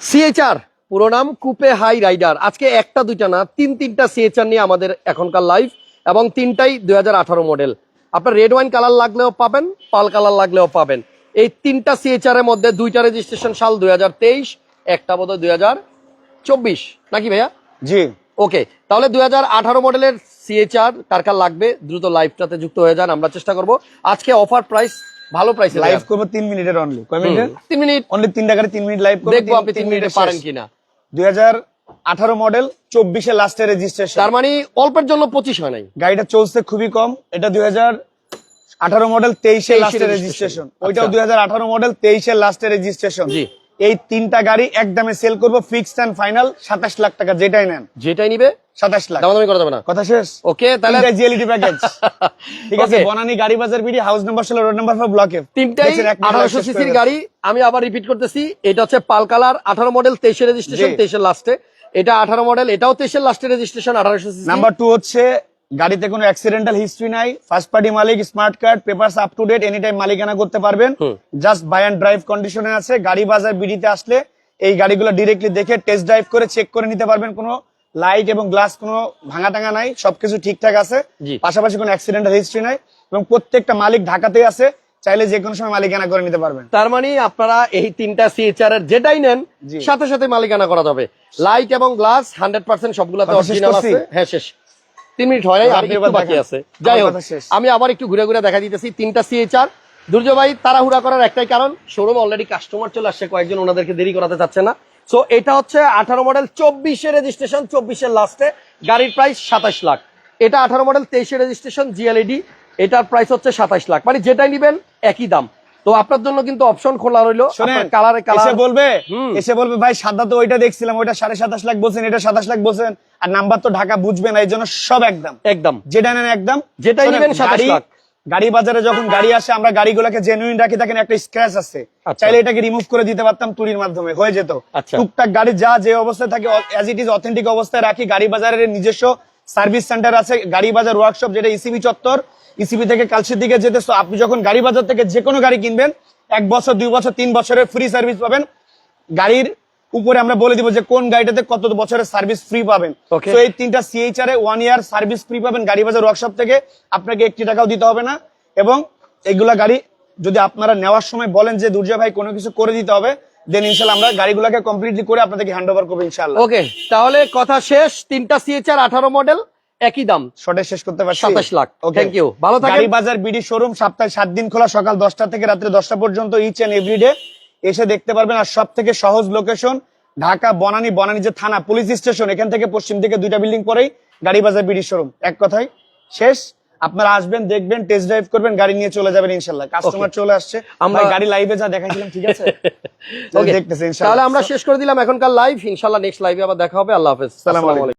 সিএচআর পুরো নাম কুপে high rider. আজকে একটা দুইটা না তিন তিনটা সিএচআর নিয়ে আমাদের এখনকার লাইভ এবং তিনটাই দু হাজার আঠারো মডেল আপনার রেড ওয়াইন কালার লাগলেও পাবেন পাল কালার লাগলেও পাবেন। এই তিনটা সিএচআর এর মধ্যে দুইটা রেজিস্ট্রেশন সাল দুই হাজার তেইশ একটা বোধ দুই চব্বিশ। নাকি ভাইয়া? জি। ওকে তাহলে দু হাজার আঠারো মডেলের সিএচআর কার কার লাগবে দ্রুত লাইভটাতে যুক্ত হয়ে যান আমরা চেষ্টা করব। আজকে অফার প্রাইস ভালো প্রাইস লাইভ করব তিন মিনিটের অনলি কয় মিনিট তিন মিনিট অনলি তিন টাকার তিন মিনিট লাইভ করব দেখব আপনি তিন মিনিটে পারেন কিনা। দুই হাজার আঠারো মডেল চব্বিশে লাস্টের রেজিস্ট্রেশন তার মানে অল্পের জন্য পঁচিশ হয় নাই। গাড়িটা চলছে খুবই কম। এটা দুই হাজার আঠারো মডেল তেইশে 23 লাস্টের registration। রেজিস্ট্রেশন ওইটাও আচ্ছা। দুই হাজার আঠারো মডেল তেইশে লাস্টের রেজিস্ট্রেশন জি। এই তিনটা গাড়ি একদমে সেল করব ফিক্সড এন্ড ফাইনাল সাতাশ লাখ টাকা যেটাই নেন। যেটাই নিবে? সাতাশ লাখ। দামাদামি করা যাবে না। কথা শেষ? ওকে তাহলে জিএলইডি প্যাকেজ ঠিক আছে. Banani Gari Bazar BD house number ষোলো রোড নাম্বার ফোর ব্লকে তিনটাই আঠারোশো সিসির গাড়ি। আমি আবার রিপিট করতেছি এটা হচ্ছে পাল কালার আঠারো মডেল তেইশে রেজিস্ট্রেশন জি। তেইশের লাস্টে এটা আঠারো মডেল এটাও তেইশের লাস্টে রেজিস্ট্রেশন আঠারোশো সিসি। নাম্বার টু হচ্ছে গাড়িতে কোনো অ্যাক্সিডেন্টাল হিস্ট্রি নাই first party Malik smart card papers up to date any time মালিকানা করতে পারবেন। জাস্ট বাই অ্যান্ড ড্রাইভ কন্ডিশনে আছে গাড়ি বাজার বিডিতে আসলে এই গাড়িগুলো ডিরেক্টলি দেখে টেস্ট ড্রাইভ করে চেক করে নিতে পারবেন। কোনো লাইট এবং গ্লাস কোনো ভাঙা টাঙা নাই সবকিছু ঠিকঠাক আছে। পাশাপাশি কোনো অ্যাক্সিডেন্টাল হিস্ট্রি নাই এবং প্রত্যেকটা মালিক ঢাকাতেই আছে চাইলে যে কোনো সময় মালিকানা করে নিতে পারবেন। তার মানে আপনারা এই তিনটা সিএচআর এর যেটাই নেন সাথে সাথে মালিকানা করা যাবে। লাইট এবং গ্লাস হান্ড্রেড পার্সেন্ট সবগুলাতে অরিজিনাল আছে। হ্যাঁ শেষ। তিন মিনিট হয় নাই আর আপনি একটু বাকি আছে। যাই হোক আমি আবার একটু ঘুরে ঘুরে দেখা দিতেছি। তিনটা সিএচআর দুর্জয় ভাই তাড়াহুড়া করার একটাই কারণ শোরুম অলরেডি কাস্টমার চলে আসছে কয়েকজন ওনাদেরকে দেরি করাতে চাচ্ছে না। সো এটা হচ্ছে আঠারো মডেল চব্বিশে রেজিস্ট্রেশন চব্বিশের লাস্টে গাড়ির প্রাইস সাতাশ লাখ। এটা আঠারো মডেল তেইশে রেজিস্ট্রেশন জিএলইডি এটার প্রাইস হচ্ছে সাতাশ লাখ। মানে যেটাই নিবেন একই দাম। তো আপনার জন্য কিন্তু অপশন খোলা রইল। কালারে এসে কালার বলবে এসে বলবে ভাই সাদা তো ওইটা দেখছিলাম ওইটা সাড়ে সাতাশ লাখ বলছেন এটা সাতাশ লাখ বলছেন আর নাম্বার তো ঢাকা বুঝবে না এই জন্য সব একদম। একদম। যেটা নেন একদম। যেটাই নেবেন নিবেন 27 গাড়ি- লাখ। গাড়ি বাজারে যখন গাড়ি আসে আমরা গাড়িগুলোকে জেনুইন রাখি দেখেন একটা স্ক্র্যাচ আছে। আচ্ছা। চাইলে এটাকে রিমুভ করে দিতে পারতাম তুলির মাধ্যমে হয়ে যেত। আচ্ছা। টুকটাক গাড়ি যা যে অবস্থায় থাকে অ্যাজ ইট ইজ অথেন্টিক অবস্থায় রাখি গাড়ি বাজারের নিজস্ব সার্ভিস সেন্টার আছে গাড়ি বাজার ওয়ার্কশপ যেটা ইসিবি চত্বর। ইসিবি থেকে কালসির দিকে যেতে আপনি যখন গাড়ি বাজার থেকে যে কোনো গাড়ি কিনবেন এক বছর দুই বছর তিন বছরের ফ্রি সার্ভিস পাবেন। গাড়ির উপরে আমরা বলে দিব যে কোন গাড়িটাতে কত বছরের সার্ভিস ফ্রি পাবেন। তো এই তিনটা CHR A one year service free পাবেন গাড়ি বাজার ওয়ার্কশপ থেকে। আপনাকে একটি টাকাও দিতে হবে না। এবং এগুলা গাড়ি যদি আপনারা নেওয়ার সময় বলেন যে দুর্জয় ভাই কোনো কিছু করে দিতে হবে দেন ইনশাল্লাহ আমরা গাড়িগুলোকে কমপ্লিটলি করে আপনাদেরকে হ্যান্ড ওভার করব ইনশাল্লাহ। ওকে তাহলে কথা শেষ তিনটা সিএচআর আঠারো মডেল একই দাম। শর্টে শেষ করতে পারছি। 27 লাখ। Thank you. ভালো থাকেন। গাড়ি বাজার বিডি শোরুম সপ্তাহে সাত দিন খোলা সকাল দশটা থেকে রাত্রে দশটা পর্যন্ত ইচ এন্ড এভরিডে এসে দেখতে পারবেন আর সব থেকে সহজ লোকেশন ঢাকা বনানী বনানী যে থানা পুলিশ স্টেশন এখান থেকে পশ্চিম দিকে দুইটা বিল্ডিং পরেই গাড়ি বাজার বিডি শোরুম এক কথাই শেষ। আপনারা আসবেন দেখবেন টেস্ট ড্রাইভ করবেন গাড়ি নিয়ে চলে যাবেন ইনশাল্লাহ কাস্টমার চলে আসছে। আমরা- গাড়ি লাইভে যা দেখাইছিলাম ঠিক আছে? ওকে দেখতেছেন ইনশাল্লাহ তাহলে আমরা শেষ করে দিলাম এখনকার লাইভ ইনশাল্লাহ নেক্সট লাইভে আবার দেখা হবে। আল্লাহ হাফেজ। আলাইকুম।